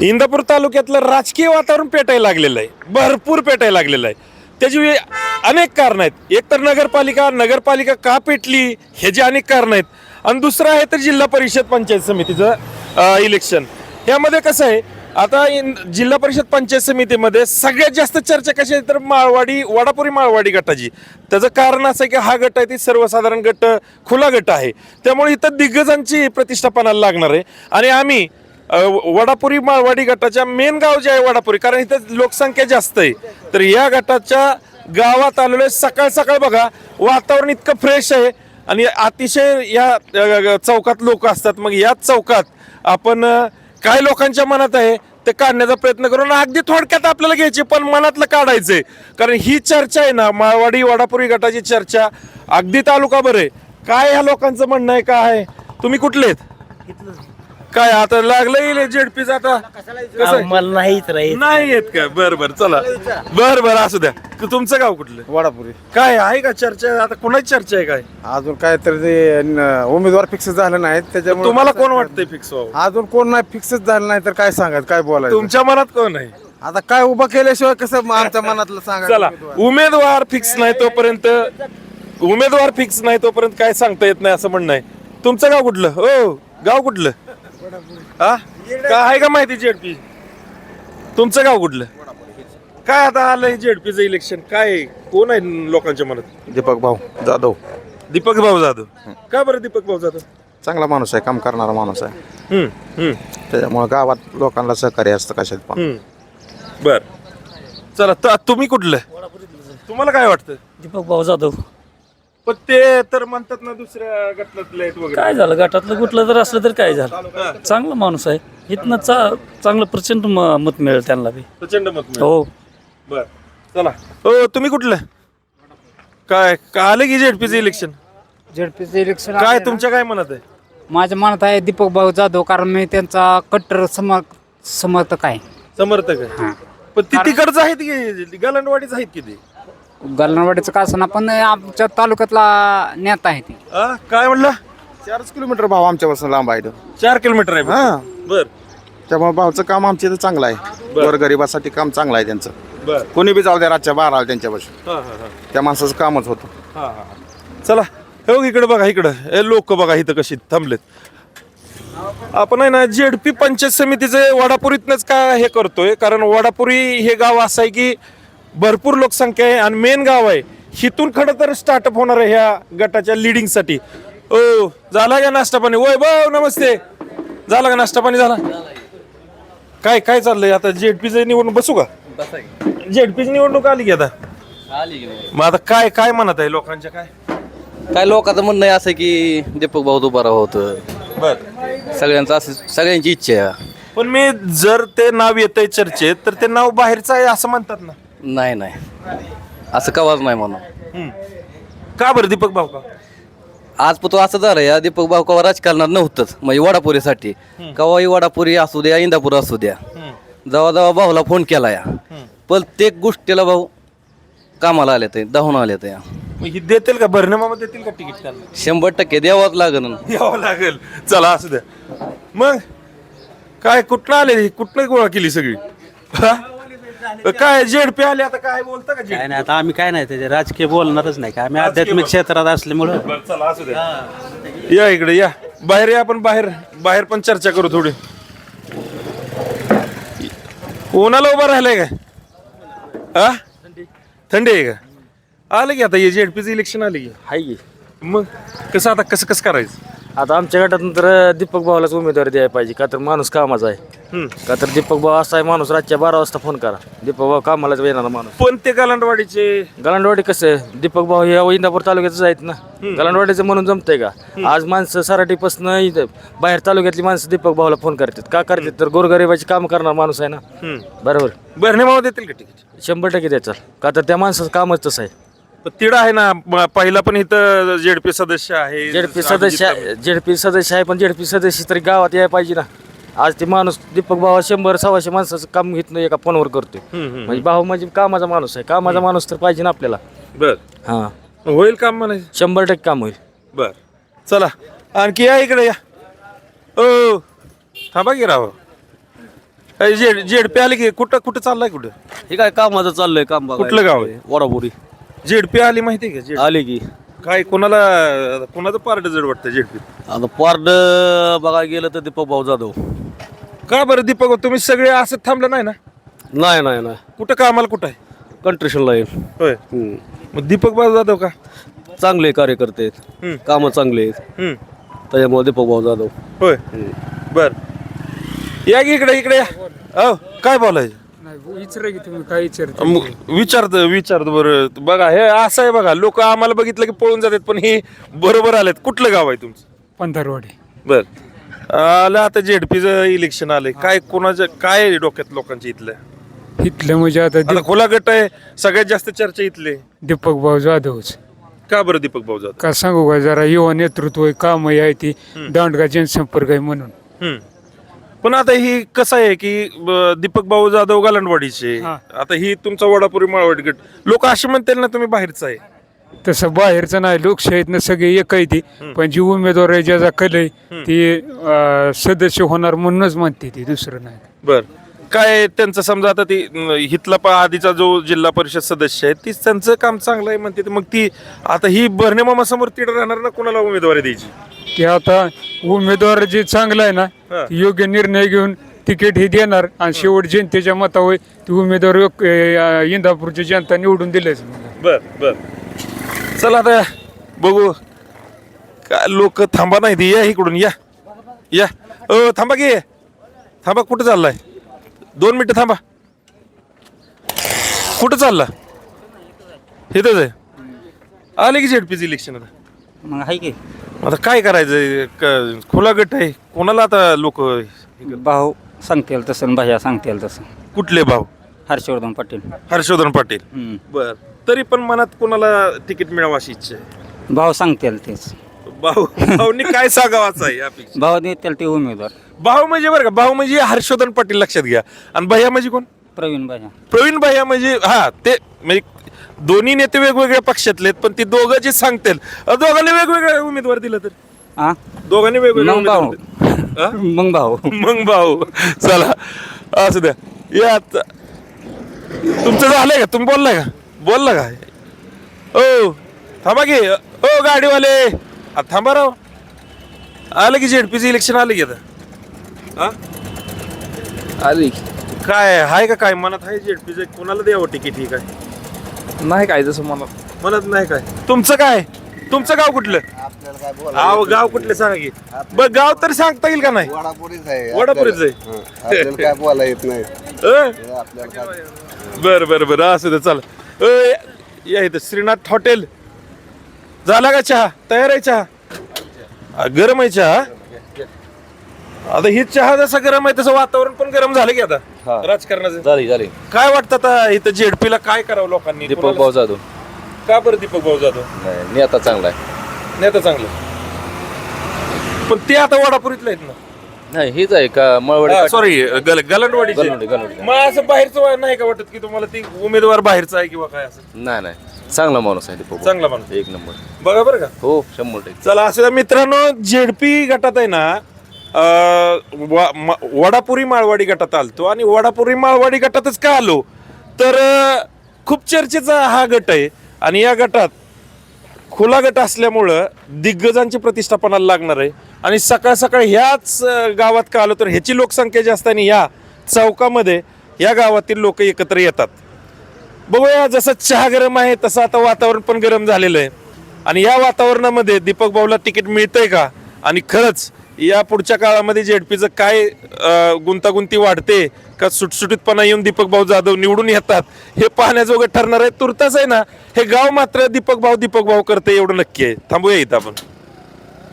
इंदापूर तालुक्यातलं राजकीय वातावरण पेटायला लागलेलं आहे. भरपूर पेटायला लागलेलं आहे. त्याची अनेक कारणं आहेत. एक तर नगरपालिका नगरपालिका का पेटली हे जे अनेक कारणं आहेत. आणि दुसरं आहे तर जिल्हा परिषद पंचायत समितीचं इलेक्शन यामध्ये कसं आहे आता इन- जिल्हा परिषद पंचायत समितीमध्ये सगळ्यात जास्त चर्चा कशी आहे तर माळवाडी वडापुरी माळवाडी गटाची. त्याचं कारण असं आहे की हा गट आहे ती सर्वसाधारण गट खुला गट आहे. त्यामुळे इथं दिग्गजांची प्रतिष्ठापनाला लागणार आहे. आणि आम्ही वडापुरी माळवाडी गटाच्या मेन गाव जे आहे वडापुरी कारण इथं लोकसंख्या जास्त आहे. तर या गटाच्या गावात आलेलो आहे. सकाळ सकाळ बघा वातावरण इतकं फ्रेश आहे आणि अतिशय या चौकात लोक असतात. मग याच चौकात आपण काय लोकांच्या मनात आहे ते काढण्याचा प्रयत्न करू आणि अगदी थोडक्यात आपल्याला घ्यायची पण मनातलं काढायचंय. कारण ही चर्चा आहे ना माळवाडी वडापुरी गटाची चर्चा अगदी तालुका बरे काय ह्या लोकांचं म्हणणं आहे काय आहे? तुम्ही कुठले आहेत? काय आता लागलं जेडपीच आता? कसं? आहे? मला नाहीच राहील नाही येत का? बर बर चला. बर बर असू द्या. तू- तुमचं गाव कुठलं? वडापुरी. काय आहे का चर्चा? आता कोणाची चर्चा आहे काय? अजून काय तर ते न- उमेदवार फिक्स झालं नाही त्याच्यामुळे तुम्हाला कोण वाटतंय फिक्स व्हावं? अजून कोण नाही फिक्सच झालं नाही तर काय सांगत काय बोलायचं? तुमच्या मनात कोण आहे? आता काय उभं केल्याशिवाय कसं मग आमच्या मनातलं सांगा चला. उमेदवार फिक्स नाही तोपर्यंत उमेदवार फिक्स नाही तोपर्यंत काय सांगता येत नाही असं म्हणणं आहे. तुमचं गाव कुठलं? हो गाव कुठलं? हा? काय आहे का माहिती जेडपी तुमचं गाव कुठलं? काय आता आलंय जेडपीचं इलेक्शन काय? कोण आहे लोकांच्या मनात? दीपक भाऊ जाधव. दीपक भाऊ जाधव. का बरं दीपक भाऊ जाधव? चांगला माणूस आहे काम करणारा माणूस आहे. हम्म हम्म. त्याच्यामुळे गावात लोकांना सहकार्य असतं कशात पण. हम्म. बर. चला त- तुम्ही कुठलं? तुम्हाला काय वाटतं? दीपक भाऊ जाधव. पण ते तर म्हणतात ना दुसऱ्या गटातले आहेत वगैरे. काय झालं? गटातलं कुठलं जर असलं तर काय झालं? चांगला माणूस आहे. इथनं चा चांगलं प्रचंड म- मत मिळेल त्यांना बी. प्रचंड मत मिळेल. हो. बर. चला. हो तुम्ही कुठलं? काय? का आलं की जेडपीचं इलेक्शन झेडपीचं इलेक्शन काय तुमच्या काय म्हणत आहे? माझ्या मनात आहे दीपक भाऊ जाधव कारण मी त्यांचा कट्टर सम समर्थक आहे. समर्थक आहे. हां. पण ती तिकडचं आहेत की गलंडवाडीच आहेत की ते? गलनवाडीचं का असं पण आमच्या तालुक्यातला नेता आहे ते. काय म्हणलं? चारच किलोमीटर भाऊ आमच्यापासून लांब आहे तो. चार किलोमीटर आहे हा. बर. त्यामुळे भाऊचं काम आमच्या इथं चांगलं आहे. गोरगरिबासाठी काम चांगलं आहे त्यांचं. बर. कोणी बी जाऊ द्या रातच्या बारा त्यांच्यापासून हा हा हा. त्या माणसाचं कामच होतं. हा, हा, हा. चला हे बघ इकडे बघा इकडं. हे लोक बघा इथं कशी थांबलेत. आपण आहे ना जेडपी पंचायत समितीचे वडापुरीतनच का हे करतोय? कारण वडापुरी हे गाव असं आहे की भरपूर लोकसंख्या आहे आणि मेन गाव आहे. हिथून खरं तर स्टार्टअप होणार आहे ह्या गटाच्या लिडिंगसाठी ओ झाला का नाश्ता पाणी? ओय भाऊ नमस्ते. झाला का नाश्ता पाणी? झाला. काय काय चाललंय? आता जेडपीचं निवडणूक बसू का? जेडपीची निवडणूक आली की आता? मग आता काय काय म्हणत आहे लोकांच्या काय? काय लोकांचं म्हणणं आहे असं की दीपक भाऊ उभा होतं. बर. सगळ्यांचं असं सगळ्यांची इच्छा आहे. पण मी जर ते नाव येतंय चर्चेत तर ते नाव बाहेरचं आहे असं म्हणतात ना. नाही नाही. असं कवाच नाही म्हणून हम्म. का बरं दीपक भाऊ का आज पण तो असं झालं या दीपक भाऊ कवा राजकारणात नव्हतंच म्हणजे वडापुरीसाठी. कवाही वडापुरी असू द्या इंदापूर असू द्या. जेव्हा जेव्हा भाऊला फोन केला या. प्रत्येक गोष्टीला भाऊ कामाला आले ते धावून आले ते मग ही देतील का भरणेमामा देतील का तिकीट त्यांना? शंभर टक्के द्यावाच लागेल. यावं लागेल. चला असू द्या. मग काय कुठनं आले कुठनं गोळा केली सगळी? हा? काय जेडपी आले आता काय बोलता का काय जेड नाही आता आम्ही काय नाही त्याचे राजकीय बोलणारच नाही. का आम्ही आध्यात्मिक क्षेत्रात असल्यामुळं. बरं चला असू द्या या इकडे या. बाहेर या आपण बाहेर. बाहेर पण चर्चा करू थोडी. कोणाला उभा राहिलाय काय? हा थंडी आहे का? आलं की आता हे जेडपीचं इलेक्शन आले की. हाय की. मग कसं आता कसं कसं करायचं? आता आमच्या गटातून तर दीपक भाऊलाच उमेदवारी द्यायला पाहिजे. का तर माणूस कामाचा आहे. हम्म. का तर दीपक भाऊ असा आहे माणूस रातच्या बारा वाजता फोन करा. दीपक भाऊ कामालाच येणारा माणूस. पण ते गालांडवाडीचे? गलांडवाडी कसं आहे? दीपक भाऊ हे इंदापूर तालुक्यातच आहेत ना. गलांडवाडीचं म्हणून जमतंय का? आज माणसं सराटीपासून इथं बाहेर तालुक्यातली माणसं दीपक भाऊला फोन करतात. का करतात? तर गोरगरिबाची काम करणार माणूस आहे ना. बरोबर. बरणे मामा देतील का तिकीट शंभर टक्के द्यायचं का तर त्या माणसाचं कामच तसं आहे. तिड आहे ना म- पहिला पण इथं जेडपी सदस्य आहे. जेडपी सदस्य जेडपी सदस्य आहे पण जेडपी सदस्य तरी गावात यायला पाहिजे ना. आज ते माणूस दीपक भाऊ शंभर सव्वाशे माणसाचं काम घेत नाही एका फोनवर करतोय. म्हणजे भाऊ म्हणजे कामाचा माणूस आहे कामाचा माणूस तर पाहिजे ना आपल्याला. बर. हा. होईल काम म्हणायचं? शंभर टक्के काम होईल. बर. चला आणखी या इकडे या. ओ थांबा की राव. अय, जेड जेडपी आली की कुठं कुठं चाललाय कुठं? हे काय कामाचं चाललंय काम बघायला. कुठलं गाव आहे? वडापुरी. जेडपी आली माहिती आहे का? जेड आले की. काय कोणाला कोणाचं पार्ट जड वाटतं जेडपी आता पार्ड बघायला गेलं तर दीपक भाऊ जाधव. का बरं दीपक तुम्ही सगळे असं थांबलं नाही ना? नाही नाही नाही. कुठं कामाला कुठं आहे? कंट्रिशन लाईन होय. मग दीपक बाबू जाधव का? चांगले कार्यकर्ते हम्म. आहेत कामं चांगले आहेत. हम्म. त्याच्यामुळे दीपक भाऊ जाधव. होय. बर. या की इकडे इकडे या. अहो काय बोलायचं? विचारा की तुम्ही काय विचारता. मग विचारतो विचारतो बरं. बघा हे असं आहे बघा लोक आम्हाला बघितलं की पळून जातात पण हे बरोबर आलेत. कुठलं गाव आहे तुमचं? पंधरवाडी. बर. आलं आता जेडपीचं इलेक्शन आलंय. काय कोणाचं काय आहे डोक्यात लोकांच्या इथलं? इथलं म्हणजे आता आता खुला गट आहे सगळ्यात जास्त चर्चा इथले. दीपक भाऊ जाधवच. का बरं दीपक भाऊ जाधव? का सांगू का जरा युवा नेतृत्व आहे काम आहे ती दांडगा जनसंपर्क आहे म्हणून. हम्म. पण आता ही कसं आहे की ब- दीपक भाऊ जाधव गालंडवाडीचे हा. आता ही तुमचा वडापुरी माळवाडी गट लोक असे म्हणतील ना तुम्ही बाहेरचा आहे. तसं बाहेरचं नाही लोकशाहीतनं सगळे एक आहे ती. पण जी उमेदवार आहे ज्याचा कल आहे ती अं, सदस्य होणार म्हणूनच म्हणते ती दुसरं नाही. बर. काय त्यांचं समजा आता ती अं, हितला पा आधीचा जो जिल्हा परिषद सदस्य आहे तीच त्यांचं काम चांगलं आहे म्हणते. मग ती आता ही भरणे मामा समोर तिथं राहणार ना कोणाला उमेदवारी द्यायची? ते आता उमेदवार जे चांगला आहे ना हा. ते योग्य निर्णय घेऊन तिकीट हे देणार आणि शेवट जनतेच्या मतावर ती उमेदवार अं, इंदापूरची जनता निवडून दिलेच बर बर. चला आता बघू. काय लोक थांबा नाही ते. या इकडून या. या. थांबा की. थांबा कुठं चाललाय? दोन मिनिटं थांबा. कुठं चालला? इथंच आहे. आले की झेडपीचं इलेक्शन आता? मग आहे की. आता काय करायचं क- खुला गट आहे. कोणाला आता लोक भाऊ सांगतील तसं भैया सांगतील तसं. कुठले भाव हर्षवर्धन पाटील. हर्षवर्धन पाटील. हम्म. बर. तरी पण मनात कोणाला तिकीट मिळावं अशी इच्छा आहे? भाऊ सांगतील तेच. भाऊ भाऊनी काय सांगावाचं आहे अपेक्षा भाऊ देतील ते उमेदवार. भाऊ म्हणजे बरं का भाऊ म्हणजे हर्षवर्धन पाटील लक्षात घ्या. आणि भैया म्हणजे कोण? प्रवीण भैया. प्रवीण भैया म्हणजे हा ते म्हणजे दोन्ही नेते वेगवेगळ्या पक्षातले आहेत पण ते दोघं जे सांगतील अ, दोघांनी वेगवेगळ्या उमेदवार दिलं तर? हा दोघांनी वेगवेगळे मग भाऊ. उमेदवार दिले. हा? मग भाऊ. मग भाऊ. चला. असू द्या. या आता. तुमचं झालंय का? तुम्ही बोललाय का? बोलला का ओ थांबा की. ओ गाडीवाले. आ, थांबा राव. आलं की झेडपीचं इलेक्शन आलं की आता. हा? आली काय हाय का काय? मनात आहे झेडपीचं? कोणाला द्यावं तिकीट ही काय? नाही काय जसं मला मनात नाही काय? तुमचं काय? तुमचं गाव कुठलं? गाव गाव कुठलं सांगा की. बघ गाव तर सांगता येईल का नाही? वडापुरीच आहे वडापुरीच आहे. हं, आपल्याला काय बोला येत नाही. अं? आपल्याला काय बर बर बर. असू दे चला. अ, या- या इथं श्रीनाथ हॉटेल. झाला का चहा? तयार आहे चहा? आ, गरम आहे चहा? आता ही चहा जसा गरम आहे तसं वातावरण पण गरम झालं की आता. राजकारणाचं. झाली झाली. काय वाटतं आता इथं जेडपीला काय करावं लोकांनी? दीपक कोणाला- भाऊ जाधव. का बरं दीपक भाऊ जाधव? नाही नेता चांगला आहे. नेता चांगलं पण ते आता वडापुरीतले आहेत ना. नाही हेच आहे का मळवाडी सॉरी गलंवडी. मग असं बाहेरचं वा- नाही का वाटत की तुम्हाला ती उमेदवार बाहेरचा आहे किंवा काय असं? नाही नाही. चांगला माणूस आहे दीपक. चांगला माणूस. एक नंबर. बघा बरं का. हो शंभर टक्के. चला असं मित्रांनो जेडपी गटात आहे ना अं, वा- म- वडापुरी माळवाडी गटात आलतो आणि वडापुरी माळवाडी गटातच का आलो? तर अं, खूप चर्चेचा हा गट आहे आणि या गटात खुला गट असल्यामुळं दिग्गजांची प्रतिष्ठापनाला लागणार आहे. आणि सकाळ सकाळ ह्याच गावात का आलो तर ह्याची लोकसंख्या जास्त आणि ह्या चौकामध्ये या गावातील लोक एकत्र येतात. बघूया जसं चहा गरम आहे तसं आता वातावरण पण गरम झालेलं आहे. आणि या वातावरणामध्ये दीपक भाऊला तिकीट मिळतंय का? आणि खरंच या पुढच्या काळामध्ये जेडपीचं काय गुंतागुंती वाढते का सुटसुटीतपणा येऊन दीपक भाऊ जाधव निवडून येतात हे पाहण्याजोगं ठरणार आहे. तुर्तास आहे ना हे गाव मात्र दीपक भाऊ दीपक भाऊ करते एवढं नक्की आहे. थांबूया इथं आपण.